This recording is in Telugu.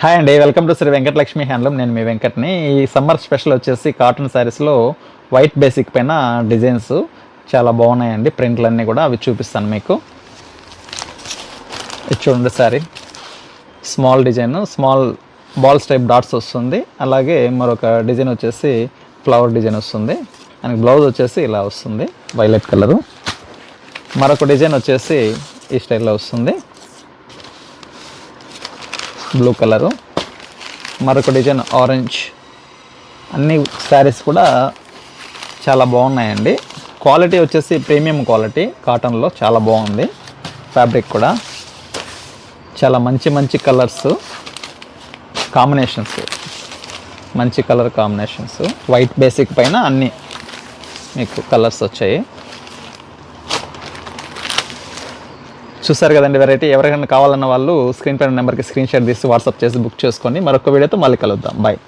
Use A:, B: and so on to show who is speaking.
A: హాయ్ అండి welcome to Shri Venkatalakshmi handloom నేను మీ వెంకట్ని. ఈ సమ్మర్ స్పెషల్ వచ్చేసి కాటన్ శారీస్లో వైట్ బేసిక్ పైన డిజైన్స్ చాలా బాగున్నాయండి. ప్రింట్లు అన్నీ కూడా అవి చూపిస్తాను మీకు. ఇది చూడండి sari small design small balls type dots వస్తుంది. అలాగే మరొక డిజైన్ వచ్చేసి ఫ్లవర్ డిజైన్ వస్తుంది. దానికి బ్లౌజ్ వచ్చేసి ఇలా వస్తుంది వైలెట్ కలరు మరొక డిజైన్ వచ్చేసి ఈ స్టైల్లో వస్తుంది. బ్లూ కలరు మరొక డిజైన్ ఆరెంజ్ అన్ని శారీస్ కూడా చాలా బాగున్నాయండి. క్వాలిటీ వచ్చేసి ప్రీమియం క్వాలిటీ కాటన్లో చాలా బాగుంది. ఫ్యాబ్రిక్ కూడా. చాలా మంచి మంచి కలర్స్ కాంబినేషన్స్ మంచి కలర్ కాంబినేషన్స్ వైట్ బేసిక్ పైన అన్ని మీకు కలర్స్ వచ్చాయి. చూసారు కదండి వెరైటీ ఎవరికైనా కావాలన్న వాళ్ళు స్క్రీన్ పైన నెంబర్కి స్క్రీన్ షాట్ తీసి వాట్సాప్ చేసి బుక్ చేసుకోండి మరొక వీడియోతో మళ్ళీ కలుద్దాం. బాయ్